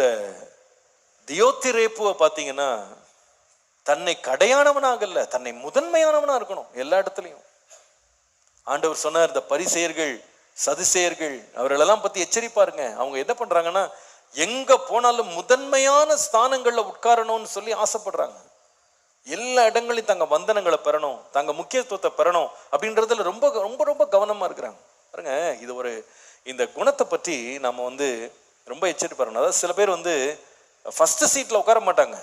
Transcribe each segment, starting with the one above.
இந்த தியோத்திரேப்புவை பார்த்தீங்கன்னா தன்னை கடையானவனாக இல்ல தன்னை முதன்மையானவனா இருக்கணும் எல்லா இடத்துலையும். ஆண்டவர் சொன்னார் இந்த பரிசெயர்கள் சதுசேயர்கள் அவர்களெல்லாம் பத்தி எச்சரிப்பாருங்க. அவங்க என்ன பண்றாங்கன்னா எங்க போனாலும் முதன்மையான ஸ்தானங்கள்ல உட்காரணும்னு சொல்லி ஆசைப்படுறாங்க. எல்லா இடங்களையும் தங்க வந்தனங்களை பெறணும் தங்க முக்கியத்துவத்தை பெறணும் அப்படின்றதுல ரொம்ப ரொம்ப ரொம்ப கவனமா இருக்கிறாங்க. பாருங்க இது ஒரு இந்த குணத்தை பற்றி நம்ம வந்து ரொம்ப எச்சரிப்பாருங்க அதாவது சில பேர் வந்து ஃபஸ்ட்டு சீட்டில் உட்கார மாட்டாங்க.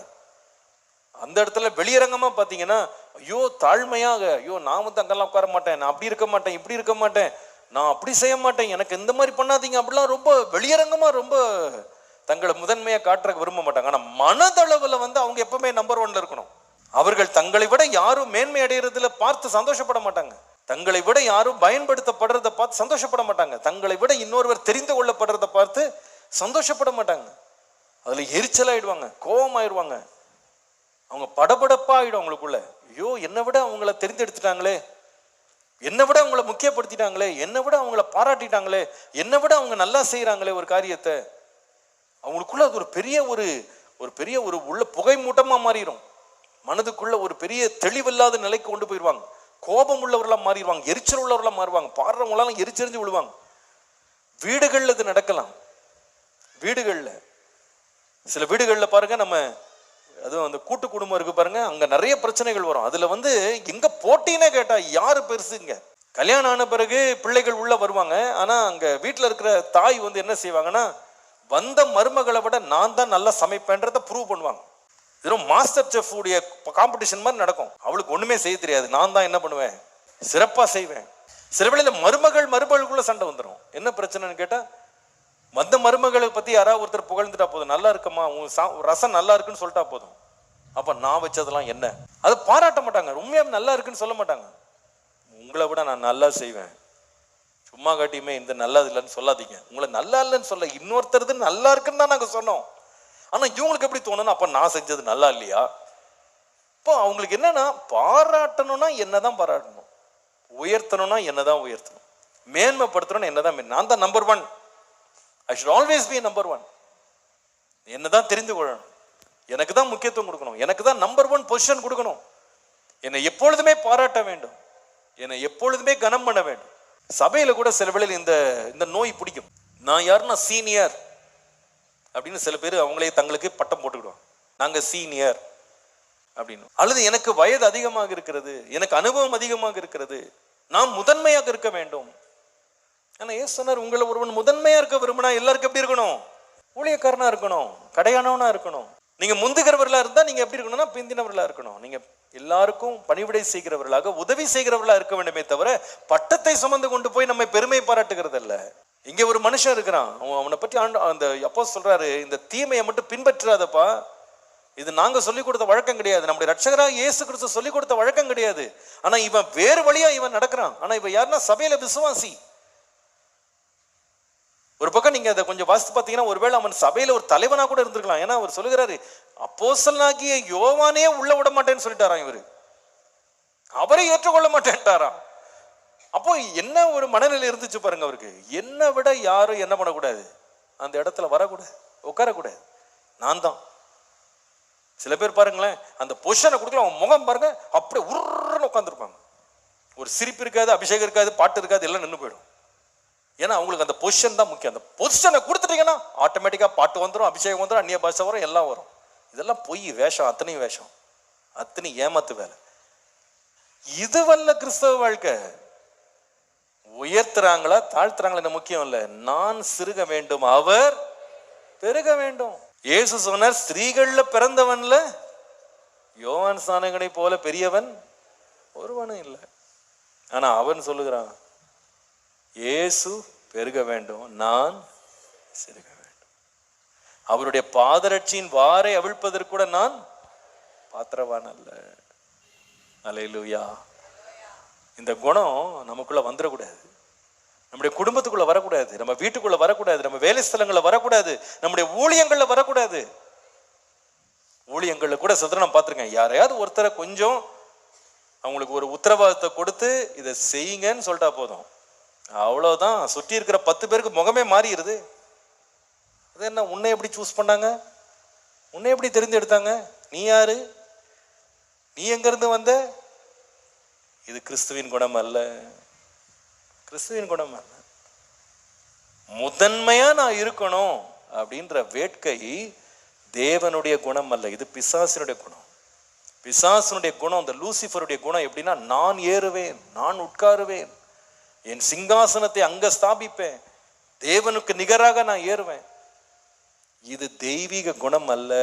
அந்த இடத்துல வெளியரங்கமாக பார்த்தீங்கன்னா ஐயோ தாழ்மையாக. ஐயோ நான் வந்து அங்கெல்லாம் உட்கார மாட்டேன். நான் அப்படி இருக்க மாட்டேன் இப்படி இருக்க மாட்டேன். நான் அப்படி செய்ய மாட்டேன். எனக்கு இந்த மாதிரி பண்ணாதீங்க. அப்படிலாம் ரொம்ப வெளியரங்கமாக ரொம்ப தங்களை முதன்மையாக காட்டுறதுக்கு விரும்ப மாட்டாங்க. ஆனால் மனதளவில் வந்து அவங்க எப்பவுமே நம்பர் ஒன்ல இருக்கணும். அவர்கள் தங்களை விட யாரும் மேன்மை அடைகிறதுல பார்த்து சந்தோஷப்பட மாட்டாங்க. தங்களை விட யாரும் பயன்படுத்தப்படுறதை பார்த்து சந்தோஷப்பட மாட்டாங்க. தங்களை விட இன்னொருவர் தெரிந்து கொள்ளப்படுறதை பார்த்து சந்தோஷப்பட மாட்டாங்க. அதுல எரிச்சலாயிடுவாங்க கோபமாயிடுவாங்க அவங்க படபடப்பாக ஆகிடும் அவங்களுக்குள்ள. ஐயோ என்னை விட அவங்கள தெரிந்தெடுத்துட்டாங்களே. என்னை விட அவங்கள முக்கியப்படுத்திட்டாங்களே. என்னை விட அவங்கள பாராட்டிட்டாங்களே. என்னை விட அவங்க நல்லா செய்கிறாங்களே ஒரு காரியத்தை. அவங்களுக்குள்ள அது ஒரு பெரிய ஒரு ஒரு பெரிய ஒரு உள்ள புகை மூட்டமாக மாறிடும் மனதுக்குள்ள ஒரு பெரிய தெளிவில்லாத நிலைக்கு கொண்டு போயிடுவாங்க கோபம் உள்ளவர்களாக மாறிடுவாங்க எரிச்சல் உள்ளவர்களாக மாறுவாங்க. பாடுறவங்களாம் எரிச்செறிஞ்சு விழுவாங்க. வீடுகளில் இது நடக்கலாம். வீடுகளில். சில வீடுகளில் பாருங்க நம்ம அதுவும் அந்த கூட்டு குடும்பம் இருக்கு பாருங்க அங்க நிறைய பிரச்சனைகள் வரும். அதுல வந்து எங்க போட்டினே கேட்டா யாரு பெருசுங்க? கல்யாணம் ஆன பிறகு பிள்ளைகள் உள்ள வருவாங்க. ஆனா அங்க வீட்டில் இருக்கிற தாய் வந்து என்ன செய்வாங்கன்னா வந்த மருமகளை விட நான் தான் நல்லா சமைப்பேன்றதை ப்ரூவ் பண்ணுவாங்க. வெறும் மாஸ்டர் செஃப் உடைய காம்படிஷன் மாதிரி நடக்கும். அவளுக்கு ஒண்ணுமே செய்ய தெரியாது. நான் தான் என்ன பண்ணுவேன்? சிறப்பா செய்வேன். சில வேளையில மருமகள் மருமகளுக்குள்ள சண்டை வந்துடும் என்ன பிரச்சனைன்னு கேட்டா வந்த மருமகளை பத்தி யாராவது ஒருத்தர் புகழ்ந்துட்டா போதும். நல்லா இருக்குமா உன் சா ரசம் நல்லா இருக்குன்னு சொல்லிட்டா போதும். அப்ப நான் வச்சதெல்லாம் என்ன? அதை பாராட்ட மாட்டாங்க. உண்மையா நல்லா இருக்குன்னு சொல்ல மாட்டாங்க. உங்களை விட நான் நல்லா செய்வேன். சும்மா காட்டியுமே இந்த நல்லது இல்லைன்னு சொல்லாதீங்க. உங்களை நல்லா இல்லைன்னு சொல்ல இன்னொருத்தருது நல்லா இருக்குன்னு தான் நாங்க சொன்னோம். ஆனா இவங்களுக்கு எப்படி தோணுன்னு அப்ப நான் செஞ்சது நல்லா இல்லையா? இப்போ அவங்களுக்கு என்னன்னா பாராட்டணும்னா என்னதான் பாராட்டணும்? உயர்த்தணும்னா என்னதான் உயர்த்தணும்? மேன்மைப்படுத்தணும்னா என்னதான் நான் தான் number one I should always be number one என்னதான் தெரிந்து கொள்ளணும். எனக்கு தான் முக்கியத்துவம் கொடுக்கணும். எனக்கு தான் நம்பர் ஒன் பொசிஷன் கொடுக்கணும். என்னை எப்பொழுதுமே பாராட்ட வேண்டும். என்னை எப்பொழுதுமே கனம் பண்ண வேண்டும். சபையில் கூட சில வேளையில் இந்த இந்த நோய் பிடிக்கும். நான் யாருன்னா சீனியர் அப்படின்னு சில பேர் அவங்களே தங்களுக்கு பட்டம் போட்டுக்கிடுவாங்க. நாங்கள் சீனியர் அப்படின்னு. அல்லது எனக்கு வயது அதிகமாக இருக்கிறது எனக்கு அனுபவம் அதிகமாக இருக்கிறது நான் முதன்மையாக இருக்க வேண்டும். ஏன்னா ஏன் சொன்னார் உங்களை ஒருவன் முதன்மையா இருக்க விரும்பினா எல்லாருக்கும் எப்படி இருக்கணும்? ஊழியக்காரனா இருக்கணும் கடையானவனா இருக்கணும். நீங்க முந்துகிறவர்களா இருந்தா நீங்க எப்படி இருக்கணும்னா பிந்தினவர்களா இருக்கணும். நீங்க எல்லாருக்கும் பணிவிடை செய்கிறவர்களாக உதவி செய்கிறவர்களா இருக்க வேண்டுமே தவிர பட்டத்தை சுமந்து கொண்டு போய் நம்மை பெருமை பாராட்டுகிறது அல்ல இங்க ஒரு மனுஷன் இருக்கிறான். அவன் அவனை பற்றி ஆண்டு அந்த அப்போ சொல்றாரு இந்த தீமையை மட்டும் பின்பற்றாதப்பா. இது நாங்க சொல்லிக் கொடுத்த வழக்கம் கிடையாது. நம்முடைய ரட்சகராக இயேசு கிறிஸ்து சொல்லிக் கொடுத்த வழக்கம் கிடையாது. ஆனா இவன் வேறு வழியா இவன் நடக்கிறான். ஆனா இவன் யாருன்னா சபையில விசுவாசி. ஒரு பக்கம் நீங்கள் அதை கொஞ்சம் வாசித்து பார்த்தீங்கன்னா ஒருவேளை அவன் சபையில் ஒரு தலைவனா கூட இருந்திருக்கலாம். ஏன்னா அவர் சொல்லுகிறாரு அப்போஸ்தலனாகிய யோவானே உள்ள விட மாட்டேன்னு சொல்லிட்டாராம் இவர். அவரை ஏற்றுக்கொள்ள மாட்டேன்ட்டாராம். அப்போ என்ன ஒரு மனநிலை இருந்துச்சு பாருங்க அவருக்கு. என்னை விட யாரும் என்ன பண்ணக்கூடாது? அந்த இடத்துல வரக்கூடாது. உட்காரக்கூடாது. நான் தான். சில பேர் பாருங்களேன் அந்த பொஷனை கொடுக்கல. அவன் முகம் பாருங்க அப்படியே உருன்னு உட்காந்துருப்பாங்க ஒரு சிரிப்பு இருக்காது அபிஷேகம் இருக்காது பாட்டு இருக்காது எல்லாம் நின்று போயிடும். ஏன்னா அவங்களுக்கு அந்த பொசிஷன் தான் முக்கியம். அந்த பொசிஷனை கொடுத்துட்டீங்கன்னா ஆட்டோமேட்டிக்காக பாட்டு வந்துடும் அபிஷேகம் வந்துடும் அந்நிய பாஷை வரும் எல்லாம் வரும். இதெல்லாம் பொய் வேஷம் அத்தனையும் வேஷம். அத்தனை ஏமாத்து வேலை. இது வல்ல கிறிஸ்தவ வாழ்க்கை. உயர்த்துறாங்களா தாழ்த்துறாங்களா முக்கியம் இல்லை. நான் சிறுக வேண்டும் அவர் பெருக வேண்டும். இயேசு சொன்னார் ஸ்திரீகள்ல பிறந்தவன்ல யோவான் சானகனை போல பெரியவன் ஒருவனும் இல்லை. ஆனா அவன் சொல்லுகிறான் இயேசு பெருக வேண்டும் நான் சிறுக வேண்டும். அவருடைய பாதரட்சியின் வாரை அவிழ்ப்பதற்கு கூட நான் பாத்திரவான் அல்ல. அலையிலுயா. இந்த குணம் நமக்குள்ள வந்துடக்கூடாது நம்முடைய குடும்பத்துக்குள்ள வரக்கூடாது. நம்ம வீட்டுக்குள்ள வரக்கூடாது. நம்ம வேலை ஸ்தலங்களில் வரக்கூடாது. நம்முடைய ஊழியங்கள்ல வரக்கூடாது. ஊழியங்களில் கூட சதுர நான் பார்த்துருக்கேன். யாரையாவது ஒருத்தரை கொஞ்சம் அவங்களுக்கு ஒரு உத்தரவாதத்தை கொடுத்து இதை செய்யுங்கன்னு சொல்லிட்டா போதும். அவ்வளோதான் சுற்றி இருக்கிற பத்து பேருக்கு முகமே மாறிடுது. அது என்ன உன்னை எப்படி சூஸ் பண்ணாங்க? உன்னை எப்படி தெரிந்தெடுத்தாங்க? நீ யாரு? நீ எங்கேருந்து வந்த? இது கிறிஸ்துவின் குணம் அல்ல. கிறிஸ்துவின் குணம் அல்ல. முதன்மையா நான் இருக்கணும் அப்படின்ற வேட்கை தேவனுடைய குணம் அல்ல. இது பிசாசினுடைய குணம். பிசாசனுடைய குணம் இந்த லூசிஃபருடைய குணம் எப்படின்னா நான் ஏறுவேன் நான் உட்காருவேன். என் சிங்காசனத்தை அங்க ஸ்தாபிப்பேன். தேவனுக்கு நிகராக நான் ஏறுவேன். இது தெய்வீக குணம் அல்ல.